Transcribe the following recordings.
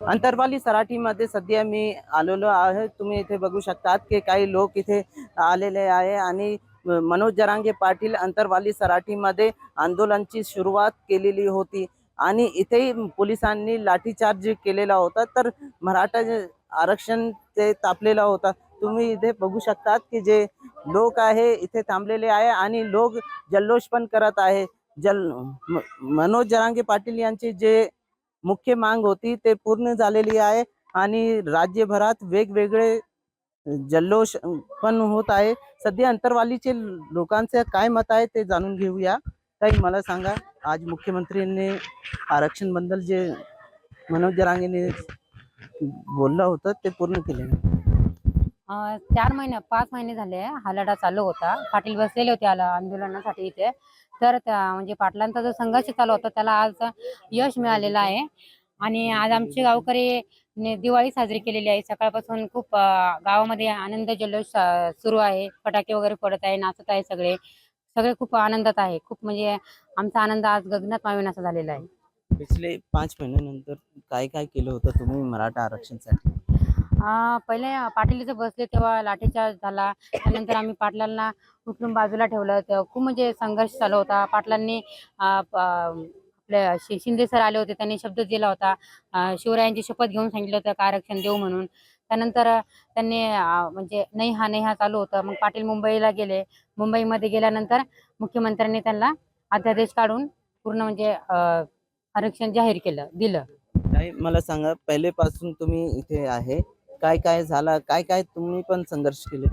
अंतरवाली सराठीमध्ये सध्या मी आलेलो आहे. तुम्ही इथे बघू शकतात की काही लोक इथे आलेले आहे आणि मनोज जरांगे पाटील अंतरवाली सराठीमध्ये आंदोलनाची सुरुवात केलेली होती आणि इथेही पोलिसांनी लाठीचार्ज केलेला होता. तर मराठा आरक्षण ते तापलेला होता. तुम्ही इथे बघू शकतात की जे लोक आहे इथे थांबलेले आहे आणि लोक जल्लोष पण करत आहे. जल म- मनोज जरांगे पाटील यांचे जे मुख्य मांग होती ते पूर्ण झालेली आहे आणि राज्यभरात वेगवेगळे जल्लोष पण होत आहे. सध्या अंतरवालीचे लोकांचं काय मत आहे ते जाणून घेऊया. ताई मला सांगा आज मुख्यमंत्र्यांनी आरक्षणबद्दल जे मनोज जरांगेने बोललं होतं ते पूर्ण केले. चार महिने पाच महिने झाले हा लढा चालू होता. पाटील बसलेले होते आंदोलनासाठी इथे. तर त्या म्हणजे पाटलांचा जो संघर्ष चालू होता त्याला आज यश मिळालेलं आहे. आणि आज आमचे गावकरी दिवाळी साजरी केलेली आहे. सकाळपासून खूप गावामध्ये आनंद जल्लोष सुरू आहे. फटाके वगैरे पडत आहे नाचत आहे सगळे. सगळे खूप आनंदात आहे. खूप म्हणजे आमचा आनंद आज गगनात मावेनासा झालेला आहे. पिछले पाच महिन्यानंतर काय काय केलं होतं तुम्ही मराठा आरक्षणसाठी? पहिले पाटील इथे बसले तेव्हा लाठीचार्ज झाला. त्यानंतर आम्ही पाटलांना उचलून बाजूला ठेवलं. तर खूप म्हणजे संघर्ष चालू होता. पाटलांनी आपले शिंदे सर आले होते. त्यांनी शब्द दिला होता. शिवरायांची शपथ घेऊन सांगितलं होतं का आरक्षण देऊ म्हणून. त्यानंतर त्यांनी म्हणजे नाही हा नाही हा चालू होतं. मग पाटील मुंबईला गेले. मुंबईमध्ये गेल्यानंतर मुख्यमंत्र्यांनी त्यांना अध्यादेश काढून पूर्ण म्हणजे आरक्षण जाहीर केलं दिलं. मला सांगा पहिलेपासून तुम्ही इथे आहे. काय काय झाला? काय काय तुम्ही पण संघर्ष केले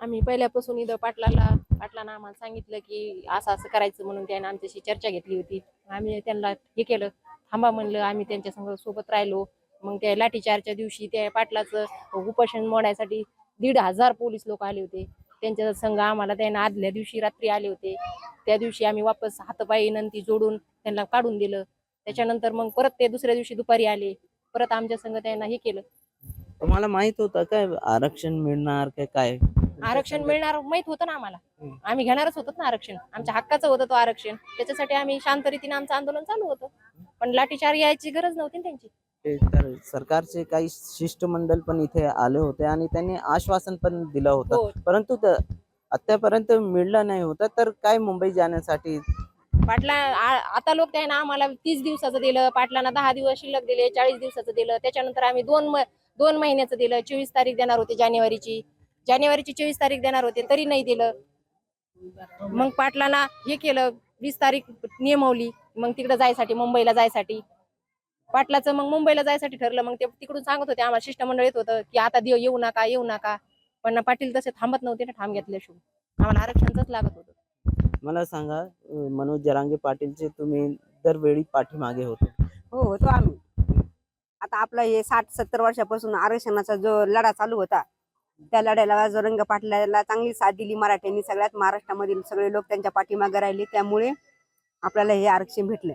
आम्ही पहिल्यापासून इथं पाटलाला पाटलांना आम्हाला सांगितलं की असं असं करायचं म्हणून त्याने आमच्याशी चर्चा घेतली होती. आम्ही त्यांना हे केलं. थांबा म्हणलं आम्ही त्यांच्या संग सोबत राहिलो. मग त्या लाठीचारच्या दिवशी त्या पाटलाचं उपोषण मोडायसाठी दीड हजार पोलीस लोक आले होते. त्यांच्या संघ आम्हाला त्यांना आदल्या दिवशी रात्री आले होते. त्या दिवशी आम्ही वापस हातपायी नंती जोडून त्यांना काढून दिलं. त्याच्यानंतर मग परत ते दुसऱ्या दिवशी दुपारी आले. परत आमच्या संघ त्यांना हे केलं. तुम्हाला माहीत होतं काय आरक्षण मिळणार काय काय? आरक्षण मिळणार माहीत होतं ना आम्हाला. हम्म. आम्ही घेणारच होतो ना आरक्षण. आमच्या हक्काचं होतं तो आरक्षण. त्याच्यासाठी आम्ही शांत रीतीने आमचं आंदोलन चालू होतं. पण लाठीचार यायची गरज नव्हती ना त्यांची. ते तर सरकारचे काही शिष्टमंडळ पण इथे आले होते आणि त्यांनी आश्वासन पण दिलं होतं. हो. परंतु त- आतापर्यंत मिळलं नाही होतं तर काय मुंबई जाण्यासाठी? पाटला आ- आता लोक त्यानं आम्हाला तीस दिवसाचं दिलं पाटलांना दहा दिवस शिल्लक दिले चाळीस दिवसाचं दिलं. त्याच्यानंतर आम्ही दोन म- दोन महिन्याचं दिलं चोवीस तारीख देणार होते जानेवारीची. जानेवारीची चोवीस तारीख देणार होते तरी नाही दिलं. मग पाटलांना हे केलं वीस तारीख नियमवली मग तिकडे जायसाठी मुंबईला जायसाठी. पाटलाचं मग मुंबईला जायसाठी ठरलं मग ते तिकडून सांगत होते आम्हाला शिष्टमंडळ येत होतं की आता दिव येऊ नका येऊ नका. पण पाटील तसे थांबत नव्हते ना ठाम घेतल्याशिवाय. आम्हाला आरक्षणच लागत होतं. मला सांगा मनोज जरांगे पाटीलचे तुम्ही दरवेळी पाठीमागे होते. हो होतो आम्ही. आता आपला हे साठ सत्तर वर्षापासून आरक्षणाचा जो लढा चालू होता त्या लढ्याला जोरंग पाटलाला चांगली साथ दिली. मराठ्यांनी सगळ्यात महाराष्ट्रामधील सगळे लोक त्यांच्या पाठीमागे राहिले. त्यामुळे आपल्याला हे आरक्षण भेटलं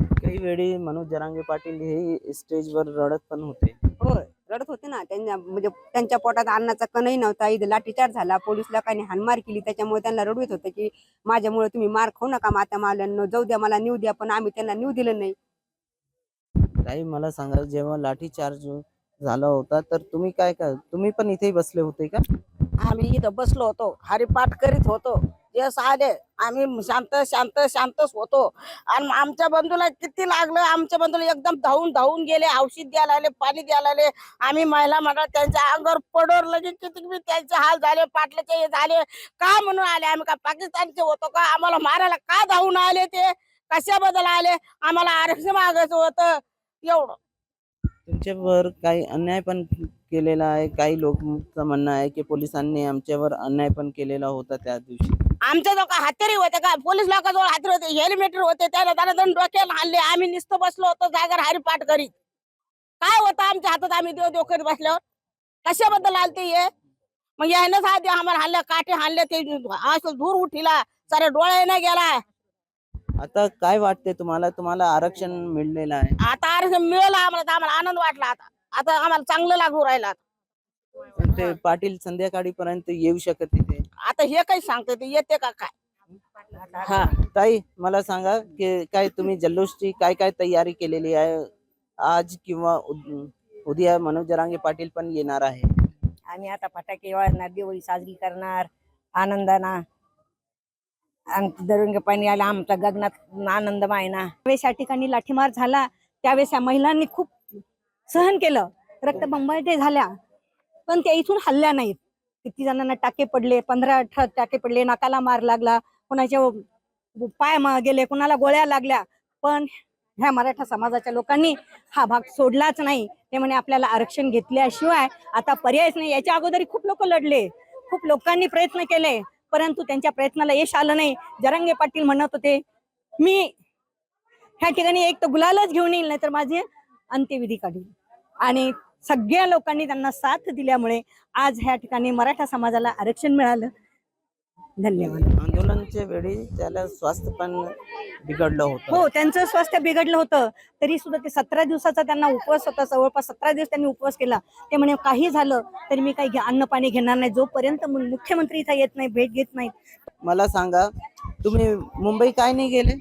काही वेळी मनोज जरांगे पाटील हे स्टेजवर रडत पण होते. हो रडत होते ना. त्यांच्या म्हणजे त्यांच्या पोटात अन्नाचा कणही नव्हता. इथं लाठीचार झाला. पोलीस लोकांनी हाणमार केली. त्याच्यामुळे त्यांना रडू येत होतं की माझ्यामुळे तुम्ही मार खाऊ नका माता मावल्यांनो जाऊ द्या मला न्यू द्या पण आम्ही त्यांना न्यू दिलं नाही. काही मला सांगा जेव्हा लाठी चार्ज झाला होता तर तुम्ही काय काय तुम्ही पण इथे बसले होते का? आम्ही इथं बसलो होतो हरिपाठ करीत होतो. यस आले आम्ही शांत शांत शांतच होतो. आणि आमच्या बंधूला किती लागलं आमच्या बंधूला एकदम धावून धावून गेले औषध द्यायला आले पाणी द्यायला आले. आम्ही महिला मंडळ त्यांच्या अंगावर पडोर लगेच किती त्यांचे हाल झाले पाटल्याचे हे झाले. का म्हणून आले? आम्ही का पाकिस्तानचे होतो का? आम्हाला मारायला का धावून आले ते? कशाबद्दल आले? आम्हाला आरक्षण मागायचं होतं. एवढं. तुमच्यावर काही अन्याय पण केलेला आहे काही लोकांचं म्हणणं आहे की पोलिसांनी आमच्यावर अन्याय पण केलेला होता त्या दिवशी. आमच्या जवळ काय हत्यारी होते का? पोलीस लोकांजवळ हत्यारी होते हेल्मेट होते त्याला त्याला दोन डोक्याला हाणले आम्ही नुसतं बसलो होतो जागर हरिपाठ करीत. काय होतं आमच्या हातात? आम्ही देव देव करीत बसल्यावर. कशाबद्दल आलते हे? मग यायनंच आधी आम्हाला हाणलं काटे हाणले ते असं धूर उठिला सारे डोळे नाही गेला. आता काय वाटते तुम्हाला? तुम्हाला आरक्षण मिळलेलं आहे. आता आरक्षण मिळालं आम्हाला तर आम्हाला आनंद वाटला आता. आता आम्हाला चांगलं लागू राहिलं आता. पण ते पाटील संध्याकाळी पर्यंत येऊ शकत तिथे आता हे काही सांगते ते येते का काय? हा ताई मला सांगा की काय तुम्ही जल्लोषची काय काय तयारी केलेली आहे? आज किंवा उद- उद्या मनोज जरांगे पाटील पण येणार आहे. आम्ही आता फटाके वाजणार दिवाळी साजरी करणार आनंदाना आमचं दरंग पाणी आलं आमचा गगनात आनंद मायना त्यावेळेस या ठिकाणी लाठीमार झाला त्यावेळेस या महिलांनी खूप सहन केलं. रक्तबंबाटे झाल्या पण त्या इथून हल्ल्या नाहीत. किती जणांना टाके पडले पंधरा अठरा टाके पडले नाकाला मार लागला कोणाच्या पाय गेले कोणाला गोळ्या लागल्या. पण ह्या मराठा समाजाच्या लोकांनी हा भाग सोडलाच नाही. ते म्हणे आपल्याला आरक्षण घेतल्याशिवाय आता पर्यायच नाही. याच्या अगोदर खूप लोक लढले. खूप लोकांनी प्रयत्न केले. परंतु त्यांच्या प्रयत्नाला यश आलं नाही. जरांगे पाटील म्हणत होते मी ह्या ठिकाणी एक तर गुलालच घेऊन येईल नाही तर माझे अंत्यविधी काढील आणि सगळ्या लोकांनी त्यांना साथ दिल्यामुळे आज ह्या ठिकाणी मराठा समाजाला आरक्षण मिळालं. धन्यवाद. आंदोलनच्या वेळी त्याला स्वास्थ्य पण बिघडलं होतं. हो त्यांचं स्वास्थ्य बिघडलं होतं. तरी सुद्धा ते सतरा दिवसाचा त्यांना उपवास होता. जवळपास सतरा दिवस त्यांनी उपवास केला. ते म्हणे काही झालं तरी मी काही घे- अन्न पाणी घेणार नाही. जोपर्यंत मु- मुख्यमंत्री इथं येत नाही भेट घेत नाहीत. मला सांगा तुम्ही मुंबई काय नाही गेले?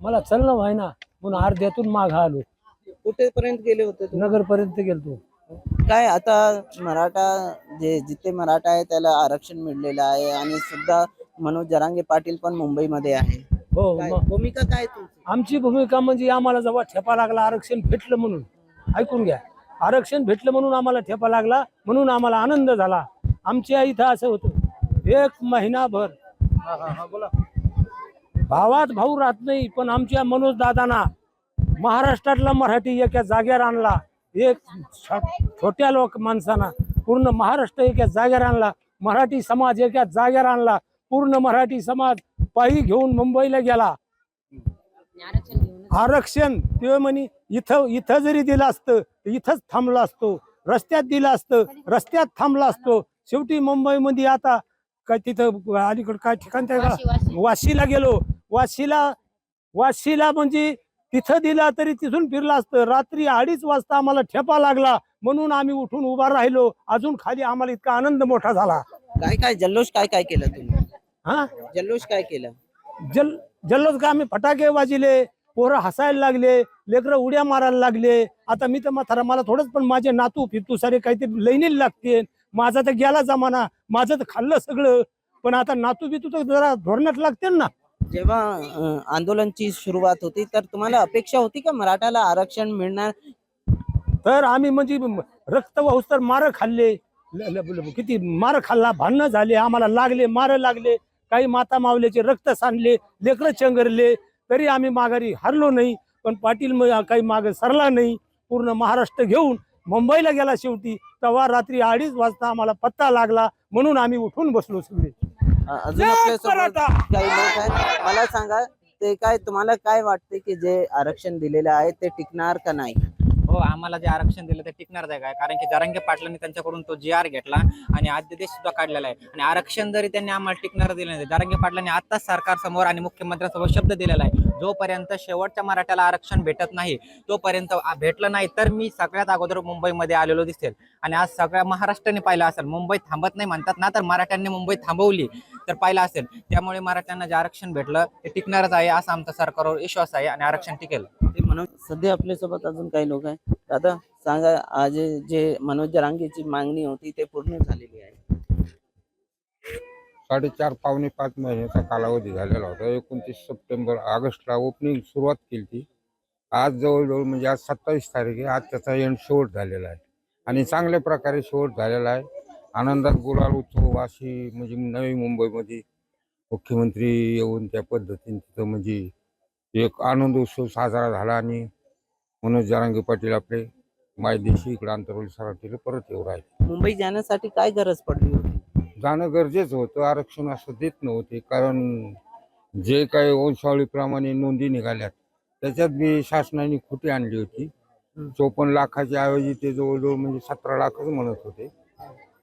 मला चलणं व्हायना. म्हणून अर्ध्यातून माग आलो. कुठेपर्यंत गेले होते तुम्ही? नगर पर्यंत गेलतो. काय आता मराठा जे जिथे मराठा आहे त्याला आरक्षण मिळलेलं आहे आणि सुद्धा मनोज जरांगे पाटील पण मुंबईमध्ये आहे. हो काय मग भूमिका काय तुमची? आमची भूमिका म्हणजे आम्हाला जेव्हा ठेपा लागला आरक्षण भेटलं म्हणून. ऐकून घ्या. आरक्षण भेटलं म्हणून आम्हाला ठेपा लागला म्हणून आम्हाला आनंद झाला. आमच्या इथं असं होतं. एक महिनाभर बोला. भावात भाऊ राहत नाही पण आमच्या मनोज दादांना महाराष्ट्रातला मराठी एका जाग्यावर आणला. एक छोट्या लोक माणसांना पूर्ण महाराष्ट्र एका जाग्यावर आणला. मराठी समाज एका जाग्यावर आणला. पूर्ण मराठी समाज पायी घेऊन मुंबईला गेला. आरक्षण ते म्हणे इथं इथं जरी दिलं असतं इथंच थांबला असतो. रस्त्यात दिलं असतं रस्त्यात थांबला असतो. शेवटी मुंबईमध्ये आता काय तिथं अलीकडे काय ठिकाण त्या वाशी, वाशी. वाशीला गेलो. वाशीला वाशीला म्हणजे तिथं दिला तरी तिथून फिरला असतं. रात्री अडीच वाजता आम्हाला ठेपा लागला. म्हणून आम्ही उठून उभा राहिलो. अजून खाली आम्हाला इतका आनंद मोठा झाला. काय काय जल्लोष काय काय केलं तुम्ही? हा? जल्लोष काय केलं? जल जल्लोष का आम्ही फटाके वाजिले पोरं हसायला लागले लेकरं उड्या मारायला लागले. आता मी तर म्हातारा मला थोडंच पण माझे नातू फितू सारे काहीतरी लैनीला लागते. माझा तर गेला जमाना. माझं तर खाल्लं सगळं. पण आता नातू बितू तर जरा धोरणात लागते ना. जेव्हा अं, आंदोलनची सुरुवात होती तर तुम्हाला अपेक्षा होती का मराठाला आरक्षण मिळणार? तर आम्ही म्हणजे रक्त वाहूस तर मार खाल्ले. ल- ल- ल- किती मार खाल्ला भांडणं झाले आम्हाला लागले मार लागले काही माता मावल्याचे रक्त सांडले लेकरं चंगरले तरी आम्ही माघारी हरलो नाही पण पाटील म- काही माग सरला नाही पूर्ण महाराष्ट्र घेऊन मुंबईला गेला शेवटी तेव्हा रात्री अडीच वाजता आम्हाला पत्ता लागला म्हणून आम्ही उठून बसलो सगळे. अजून आपल्यासोबत! काही लोक आहेत मला सांगा ते काय तुम्हाला काय वाटते की जे आरक्षण दिलेलं आहे ते टिकणार का नाही हो आम्हाला जे आरक्षण दिलं ते टिकणार आहे काय? कारण की जरांगे पाटलांनी त्यांच्याकडून तो जी आर घेतला आणि अध्यादेश सुद्धा काढलेला आहे. आणि आरक्षण जरी त्यांनी आम्हाला टिकणार दिलं नाही जरांगे पाटलांनी आताच सरकारसमोर आणि मुख्यमंत्र्यांसमोर शब्द दिलेला आहे. जोपर्यंत शेवटच्या मराठ्याला आरक्षण भेटत नाही तोपर्यंत भेटलं नाही तर मी सगळ्यात अगोदर मुंबईमध्ये आलेलो दिसेल. आणि आज सगळ्या महाराष्ट्राने पाहिलं असेल मुंबईत थांबत नाही म्हणतात ना तर मराठ्यांनी मुंबईत थांबवली. तर पाहिलं असेल. त्यामुळे मराठ्यांना जे आरक्षण भेटलं ते टिकणारच आहे असा आमचा सरकारवर विश्वास आहे आणि आरक्षण टिकेल ते मनोज सध्या आपल्यासोबत अजून काही लोक आहेत? दादा सांगा आज जे मनोज जरांगेची मागणी होती ते पूर्ण झालेली आहे. साडेचार पावणे पाच महिन्याचा कालावधी झालेला होता. एकोणतीस सप्टेंबर ऑगस्टला ओपनिंग सुरुवात केली ती आज जवळजवळ म्हणजे आज सत्तावीस तारीख आहे. आज त्याचा एंड शेवट झालेला आहे. आणि चांगल्या प्रकारे शेवट झालेला आहे. आनंदात गुलाल उत्सव अशी म्हणजे नवी मुंबईमध्ये मुख्यमंत्री येऊन त्या पद्धतीने तिथं म्हणजे एक आनंद उत्सव साजरा झाला आणि मनोज जारांगे पाटील आपले मायदेशी इकडे आंतरवली सराठीला परत येऊ राहिले. मुंबई जाण्यासाठी काय गरज पडली होती? जाणं गरजेचं होतं. आरक्षण असं देत नव्हते. कारण जे काही वंशावळीप्रमाणे नोंदी निघाल्यात त्याच्यात बी शासनाने खोटी आणली होती. चोपन्न लाखाच्या ऐवजी ते जवळजवळ म्हणजे सतरा लाखच म्हणत होते.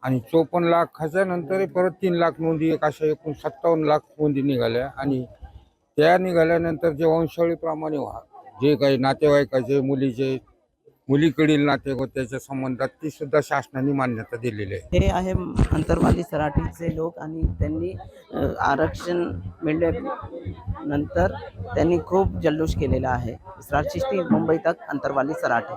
आणि चोपन्न लाखाच्या नंतर परत तीन लाख नोंदी एक अशा एकूण सत्तावन्न लाख नोंदी निघाल्या. आणि त्या निघाल्यानंतर जे वंशावळीप्रमाणे व्हा जे काही नातेवाईकाचे मुलीचे मुलीकडील नातेगोत्याच्या संबंधात ती सुद्धा शासनाने मान्यता दिलेली आहे. हे आहे अंतरवाली सराठीचे लोक आणि त्यांनी आरक्षण मिळल्यानंतर त्यांनी खूप जल्लोष केलेला आहे. विश्राट मुंबई तक अंतरवाली सराठी